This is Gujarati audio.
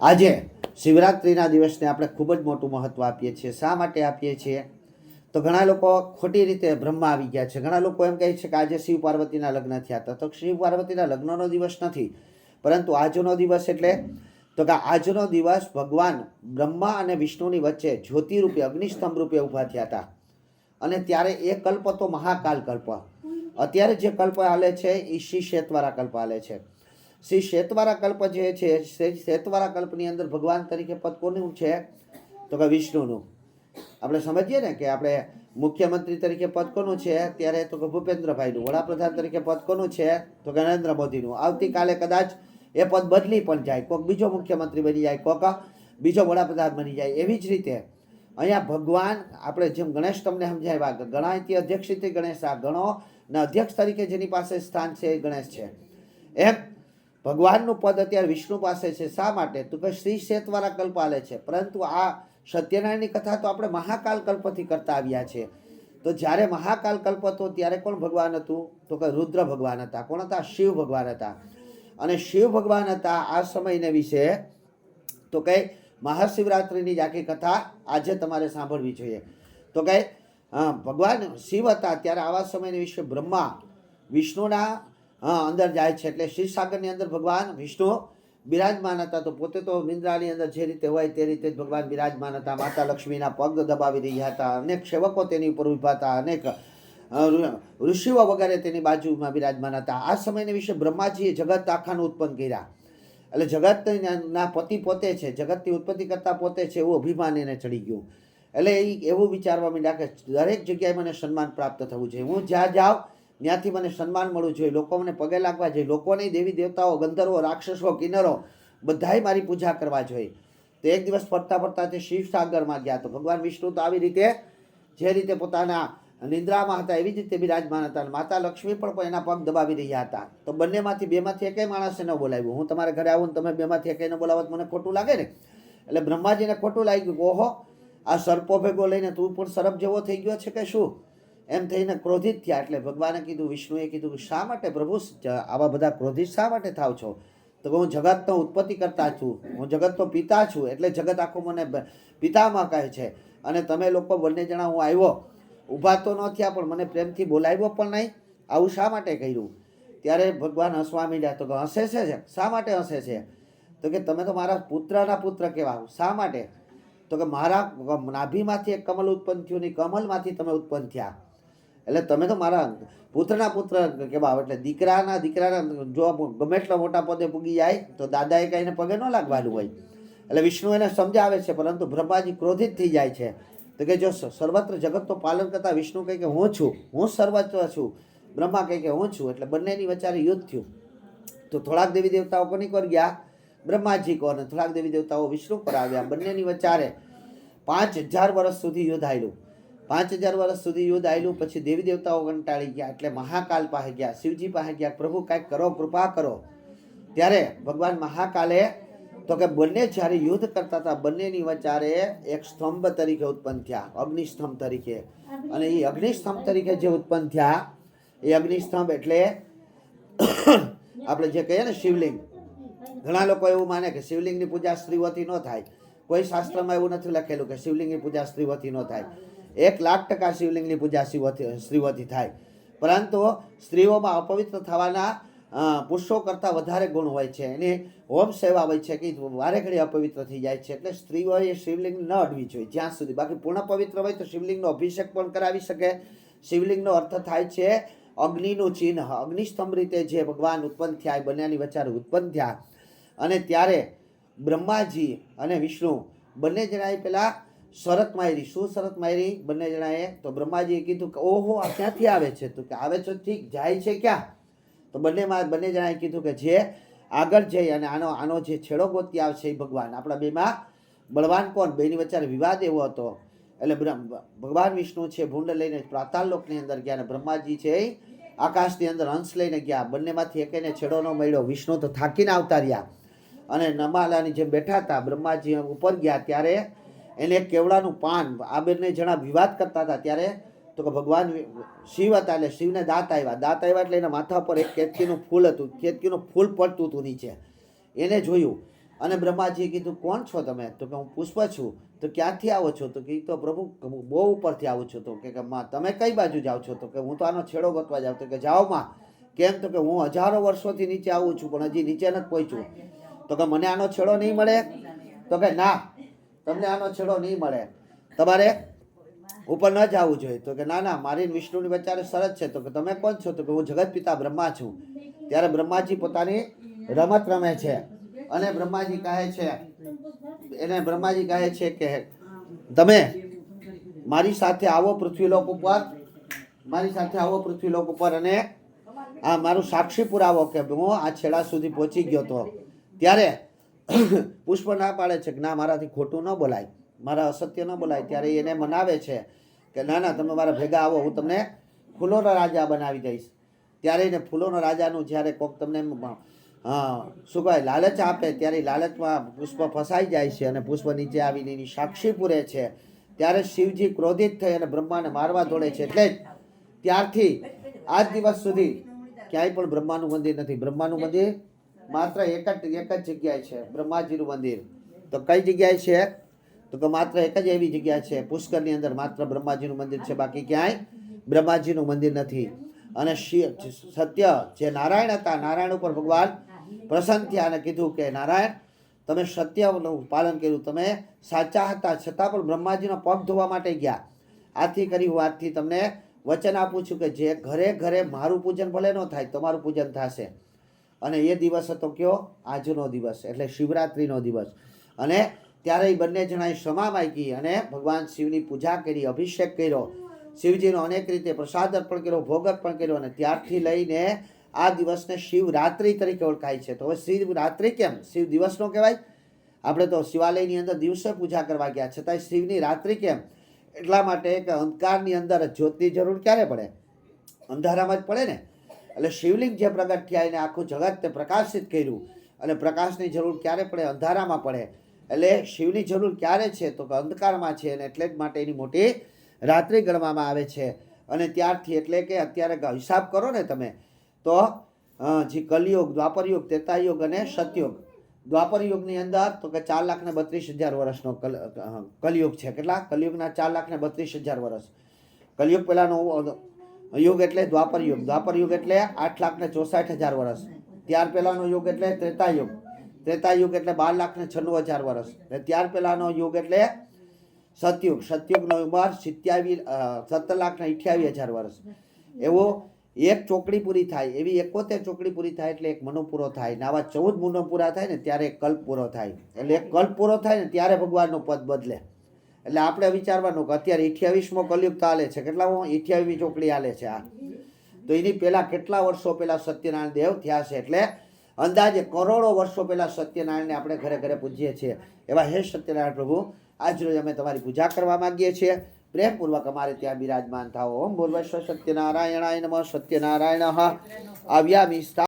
આજે શિવરાત્રિના દિવસને આપણે ખૂબ જ મોટું મહત્ત્વ આપીએ છીએ. શા માટે આપીએ છીએ? તો ઘણા લોકો ખોટી રીતે બ્રહ્મા આવી ગયા છે. ઘણા લોકો એમ કહે છે કે આજે શિવ પાર્વતીના લગ્ન થયા હતા. તો શિવ પાર્વતીના લગ્નનો દિવસ નથી, પરંતુ આજનો દિવસ એટલે તો કે આજનો દિવસ ભગવાન બ્રહ્મા અને વિષ્ણુની વચ્ચે જ્યોતિરૂપે અગ્નિસ્તંભ રૂપે ઊભા થયા હતા. અને ત્યારે એ કલ્પ તો મહાકાલ કલ્પ. અત્યારે જે કલ્પ હાલે છે, એ શિષ્યત્વારા કલ્પ હાલે છે. શ્રી શેતવારા કલ્પ જે છે શેતવારા કલ્પની અંદર ભગવાન તરીકે પદ કોનું છે? તો કે વિષ્ણુનું. આપણે સમજીએ ને કે આપણે મુખ્યમંત્રી તરીકે પદ કોનું છે? ત્યારે તો કે ભૂપેન્દ્રભાઈનું. વડાપ્રધાન તરીકે પદ કોનું છે? તો કે નરેન્દ્ર મોદીનું. આવતીકાલે કદાચ એ પદ બદલી પણ જાય. કોઈક બીજો મુખ્યમંત્રી બની જાય કોઈક બીજો વડાપ્રધાન બની જાય. એવી જ રીતે અહીંયા ભગવાન, આપણે જેમ ગણેશ તમને સમજાવ્યા કે ગણાયથી અધ્યક્ષથી ગણેશ આ ગણો, ના અધ્યક્ષ તરીકે જેની પાસે સ્થાન છે એ ગણેશ છે. એમ ભગવાનનું પદ અત્યારે વિષ્ણુ પાસે છે. શા માટે? તો કે શ્રી શેતવાળા કલ્પ આલે છે. પરંતુ આ સત્યનારાયણની કથા તો આપણે મહાકાલ કલ્પથી કરતા આવ્યા છે. તો જ્યારે મહાકાલ કલ્પ હતો ત્યારે કોણ ભગવાન હતું? તો કે રુદ્ર ભગવાન હતા. કોણ હતા? શિવ ભગવાન હતા. અને શિવ ભગવાન હતા આ સમયને વિશે તો કઈ મહાશિવરાત્રિની જ આખી કથા આજે તમારે સાંભળવી જોઈએ. તો કઈ ભગવાન શિવ હતા ત્યારે આવા સમયને વિશે બ્રહ્મા વિષ્ણુના અંદર જાય છે એટલે ક્ષીરસાગરની અંદર ભગવાન વિષ્ણુ બિરાજમાન હતા. તો પોતે તો નિંદ્રાની અંદર જે રીતે હોય તે રીતે જ ભગવાન બિરાજમાન હતા. માતા લક્ષ્મીના પગ દબાવી રહ્યા હતા. અનેક સેવકો તેની ઉપર ઊભા હતા. અનેક ઋષિઓ વગેરે તેની બાજુમાં બિરાજમાન હતા. આ સમયને વિશે બ્રહ્માજીએ જગત આખાનું ઉત્પન્ન કર્યા. એટલે જગતના પતિ પોતે છે. જગતની ઉત્પત્તિ કરતા પોતે છે એવું અભિમાન એને ચડી ગયું. એટલે એ એવું વિચારવા માંડ્યા કે દરેક જગ્યાએ મને સન્માન પ્રાપ્ત થવું જોઈએ. હું જ્યાં જાઉં ત્યાંથી મને સન્માન મળવું જોઈએ લોકો મને પગે લાગવા જોઈએ લોકોની દેવી દેવતાઓ, ગંધર્વો, રાક્ષસો કિન્નરો બધાય મારી પૂજા કરવા જોઈએ તો એક દિવસ ફરતા ફરતા તે શિવસાગરમાં ગયા તો ભગવાન વિષ્ણુ તો આવી રીતે જે રીતે પોતાના નિંદ્રામાં હતા એવી જ રીતે બિરાજમાન હતા અને માતા લક્ષ્મી પણ એના પગ દબાવી રહ્યા હતા. તો બંનેમાંથી બેમાંથી એકેય માણસે ન બોલાવ્યું. હું તમારા ઘરે આવું ને તમે બેમાંથી એકેય ન બોલાવો તો મને ખોટું લાગે ને? એટલે બ્રહ્માજીને ખોટું લાગ્યું ઓહો, આ સર્પો ભેગો લઈને તું પણ સરપ જેવો થઈ ગયો છે કે શું? એમ થઈને ક્રોધિત થયા. એટલે ભગવાને કીધું, વિષ્ણુએ કીધું શા માટે પ્રભુ આવા બધા ક્રોધિત શા માટે થાવ છો? તો હું જગતનો ઉત્પત્તિ કરતા છું. હું જગતનો પિતા છું. એટલે જગત આખું મને પિતામાં કહે છે. અને તમે લોકો બંને જણા હું આવ્યો. ઊભા તો ન થયા, પણ મને પ્રેમથી બોલાવ્યો પણ નહીં. આવું શા માટે કર્યું? ત્યારે ભગવાન હસવા માંડ્યા તો કે, હસે છે શા માટે હસે છે? તો કે, તમે તો મારા પુત્રના પુત્ર કહેવા શા માટે? તો કે, મારા નાભીમાંથી એક કમલ ઉત્પન્ન થયું ને કમલમાંથી તમે ઉત્પન્ન થયા. એટલે તમે તો મારા પુત્રના પુત્ર કહેવાય એટલે દીકરાના દીકરાના જો ગમે એટલા મોટા પદે પૂગી જાય, તો દાદાએ કાંઈને પગે ન લાગવાનું હોય. એટલે વિષ્ણુ એને સમજાવે છે, પરંતુ બ્રહ્માજી ક્રોધિત થઈ જાય છે. તો કે જો સર્વત્ર જગતનો પાલન કરતા વિષ્ણુ કહે કે હું છું, હું સર્વત્ર છું. બ્રહ્મા કહે કે હું છું, એટલે બંનેની વચ્ચે યુદ્ધ થયું. તો થોડાક દેવી દેવતાઓ કોની પર ગયા? બ્રહ્માજી કો અને થોડાક દેવી દેવતાઓ વિષ્ણુ પર આવ્યા. બંનેની વચ્ચારે પાંચ હજાર વર્ષ સુધી યુદ્ધ આવેલું પાંચ હજાર વર્ષ સુધી યુદ્ધ આવેલું પછી દેવી દેવતાઓ કંટાળી ગયા, એટલે મહાકાલ પાસે ગયા, શિવજી પાસે ગયા, પ્રભુ કાંઈક કરો, કૃપા કરો. ત્યારે ભગવાન મહાકાલે, તો કે બંને જ્યારે યુદ્ધ કરતા હતા, બંનેની વચારે એક સ્તંભ તરીકે ઉત્પન્ન થયા, અગ્નિસ્તંભ તરીકે. અને એ અગ્નિસ્તંભ તરીકે જે ઉત્પન્ન થયા, એ અગ્નિસ્તંભ એટલે આપણે જે કહીએ ને શિવલિંગ. ઘણા લોકો એવું માને કે શિવલિંગની પૂજા સ્ત્રીઓથી ન થાય. કોઈ શાસ્ત્રમાં એવું નથી લખેલું કે શિવલિંગની પૂજા સ્ત્રીઓથી ન થાય. એક લાખ ટકા શિવલિંગની પૂજા સ્ત્રીઓથી સ્ત્રીઓથી થાય. પરંતુ સ્ત્રીઓમાં અપવિત્ર થવાના પુરુષો કરતાં વધારે ગુણ હોય છે. એની હોમ સેવા હોય છે કે વારે ઘડી અપવિત્ર થઈ જાય છે. એટલે સ્ત્રીઓએ શિવલિંગ ન અડવી જોઈએ, જ્યાં સુધી. બાકી પૂર્ણ પવિત્ર હોય તો શિવલિંગનો અભિષેક પણ કરાવી શકે. શિવલિંગનો અર્થ થાય છે અગ્નિનું ચિહ્ન. અગ્નિસ્તંભ રીતે જે ભગવાન ઉત્પન્ન થયા, એ બંનેની વચ્ચે ઉત્પન્ન થયા. અને ત્યારે બ્રહ્માજી અને વિષ્ણુ બંને જણાએ પેલા શરત મારી, શું શરત મારી? બંને જણાએ તો બ્રહ્માજીએ કીધું કે, ઓહો, આ ક્યાંથી આવે છે તો? કે આવે છે ઠીક, જાય છે ક્યાં? તો બંનેમાં બંને જણાએ કીધું કે, જે આગળ જઈ અને આનો આનો જે છેડો ગોતી આવશે એ ભગવાન. આપણા બેમાં બળવાન કોણ? બેની વચ્ચે વિવાદ એવો હતો. એટલે ભગવાન વિષ્ણુ છે, ભૂંડ લઈને પાતાળ લોકની અંદર ગયા અને બ્રહ્માજી છે એ આકાશની અંદર હંસ લઈને ગયા. બંનેમાંથી એકેને છેડો ન મળ્યો. વિષ્ણુ તો થાકીને આવતા રહ્યા. અને નમાલાની જેમ બેઠા હતા. બ્રહ્માજી ઉપર ગયા. ત્યારે એને કેવડાનું પાન આ બંને જણા વિવાદ કરતા હતા ત્યારે તો કે ભગવાન શિવ હતા એટલે શિવને દાંત આવ્યા દાંત આવ્યા એટલે એના માથા પર એક કેતકીનું ફૂલ હતું. કેતકીનું ફૂલ પડતું હતું નીચે. એને જોયું અને બ્રહ્માજીએ કીધું કોણ છો તમે? તો કે હું પુષ્પ છું. તો ક્યાંથી આવો છો? તો કે તો પ્રભુ બહુ ઉપરથી આવું છું. તો કે કે, માં તમે કઈ બાજુ જાઓ છો? તો કે હું તો આનો છેડો ગોતવા જાઉં. તો કે જાઓ માં. કેમ તો કે હું હજારો વર્ષોથી નીચે આવું છું પણ હજી નીચે નથી પહોંચ્યું. તો કે મને આનો છેડો નહીં મળે? તો કે ના. તમને આનો છેડો નહીં મળે. તમારે ઉપર ન જવું જોઈએ. તો કે ના ના, મારી વિષ્ણુની વચ્ચે શરત છે. તો કે તમે કોણ છો? તો કે હું જગત પિતા બ્રહ્મા છું. ત્યારે બ્રહ્માજી પોતાની રમત રમે છે. અને બ્રહ્માજી કહે છે, એને બ્રહ્માજી કહે છે કે, તમે મારી સાથે આવો પૃથ્વીલોક ઉપર. મારી સાથે આવો પૃથ્વીલોક ઉપર અને આ મારું સાક્ષી પુરાવો કે હું આ છેડા સુધી પહોંચી ગયો તો. ત્યારે પુષ્પ ના પાડે છે કે ના, મારાથી ખોટું ન બોલાય. મારા અસત્ય ન બોલાય. ત્યારે એને મનાવે છે કે, ના ના, તમે મારા ભેગા આવો, હું તમને ફૂલોનો રાજા બનાવી દઈશ. ત્યારે એને ફૂલોનો રાજાનું જ્યારે કોક તમને શું કહેવાય, લાલચ આપે, ત્યારે લાલચમાં પુષ્પ ફસાઈ જાય છે અને પુષ્પ નીચે આવીને એની સાક્ષી પૂરે છે. ત્યારે શિવજી ક્રોધિત થઈ અને બ્રહ્માને મારવા દોડે છે. એટલે ત્યારથી આજ દિવસ સુધી ક્યાંય પણ બ્રહ્માનું મંદિર નથી. બ્રહ્માનું મંદિર માત્ર એક જ એક જ જગ્યાએ છે, બ્રહ્માજીનું મંદિર. તો કઈ જગ્યાએ છે? તો કે માત્ર એક જ એવી જગ્યા છે, પુષ્કરની અંદર માત્ર બ્રહ્માજીનું મંદિર છે, બાકી ક્યાંય બ્રહ્માજીનું મંદિર નથી. અને સત્ય જે નારાયણ હતા, નારાયણ ઉપર ભગવાન પ્રસન્ન થયા અને કીધું કે, નારાયણ, તમે સત્યનું પાલન કર્યું. તમે સાચા હતા, છતાં પણ બ્રહ્માજીનો પગ ધોવા માટે ગયા. આથી કરી હું આજથી તમને વચન આપું છું કે જે ઘરે ઘરે મારું પૂજન ભલે ન થાય, તમારું પૂજન થશે. અને એ દિવસ હતો કયો? આજનો દિવસ, એટલે શિવરાત્રિનો દિવસ. અને ત્યારે એ બંને જણાએ ક્ષમા માગી અને ભગવાન શિવની પૂજા કરી, અભિષેક કર્યો. શિવજીનો અનેક રીતે પ્રસાદ અર્પણ કર્યો, ભોગ અર્પણ કર્યો અને ત્યારથી લઈને આ દિવસને શિવરાત્રિ તરીકે ઓળખાય છે. તો હવે શિવરાત્રિ કેમ? શિવ દિવસનો કહેવાય? આપણે તો શિવાલયની અંદર દિવસે પૂજા કરવા ગયા, છતાંય શિવની રાત્રિ કેમ? એટલા માટે કે અંધકારની અંદર જ્યોતની જરૂર ક્યારે પડે? અંધારામાં જ પડે ને? એટલે શિવલિંગ જે પ્રગટ થયા એને આખું જગતને પ્રકાશિત કર્યું. અને પ્રકાશની જરૂર ક્યારે પડે? અંધારામાં પડે. એટલે શિવની જરૂર ક્યારે છે? તો કે અંધકારમાં છે અને એટલે જ માટે એની મોટી રાત્રિ ગણવામાં આવે છે. અને ત્યારથી એટલે કે અત્યારે હિસાબ કરો ને તમે, તો જે કલયુગ, દ્વાપરયુગ તેતાયુગ અને સતયુગ. દ્વાપર યુગની અંદર તો કે ચાર લાખ ને બત્રીસ હજાર વર્ષનો કલ કલયુગ છે. કેટલા? કલયુગના ચાર લાખ ને બત્રીસ હજાર વર્ષ. કલયુગ પહેલાનો યુગ એટલે દ્વાપર યુગ. દ્વાપર યુગ એટલે આઠ લાખ ને ચોસાઠ હજાર વર્ષ ત્યાર પહેલાંનો યુગ એટલે ત્રેતા યુગ. ત્રેતા યુગ એટલે બાર લાખ ને છન્નું હજાર વર્ષ ને ત્યાર પહેલાનો યુગ એટલે સતયુગ. સતયુગનો ઉંમર સિત્યાવીસ સત્તર લાખ ને અઠ્યાવીસ હજાર વર્ષ એવો એક ચોકડી પૂરી થાય. એવી એકોતેર ચોકડી પૂરી થાય એટલે એક મનો પૂરો થાય. ને આવા ચૌદ મનો પૂરા થાય ને ત્યારે એક કલ્પ પૂરો થાય. એટલે એક કલ્પ પૂરો થાય ને ત્યારે ભગવાનનું પદ બદલે. એટલે આપણે વિચારવાનું કે અત્યારે અઠ્યાવીસમો કલયુગ ચાલે છે, કેટલા અઠ્યાવીસમી ચોકડી હાલે છે આ? તો એની પહેલાં કેટલા વર્ષો પહેલાં સત્યનારાયણ દેવ થયા છે? એટલે અંદાજે કરોડો વર્ષો પહેલાં સત્યનારાયણને આપણે ઘરે ઘરે પૂજીએ છીએ. એવા હે સત્યનારાયણ પ્રભુ, આજ રોજ અમે તમારી પૂજા કરવા માગીએ છીએ. પ્રેમપૂર્વક અમારે ત્યાં બિરાજમાન થાઓ. ઓમ ભૂર્વસ્વ સત્યનારાયણાય નમઃ, સત્યનારાયણ. આવ્યામી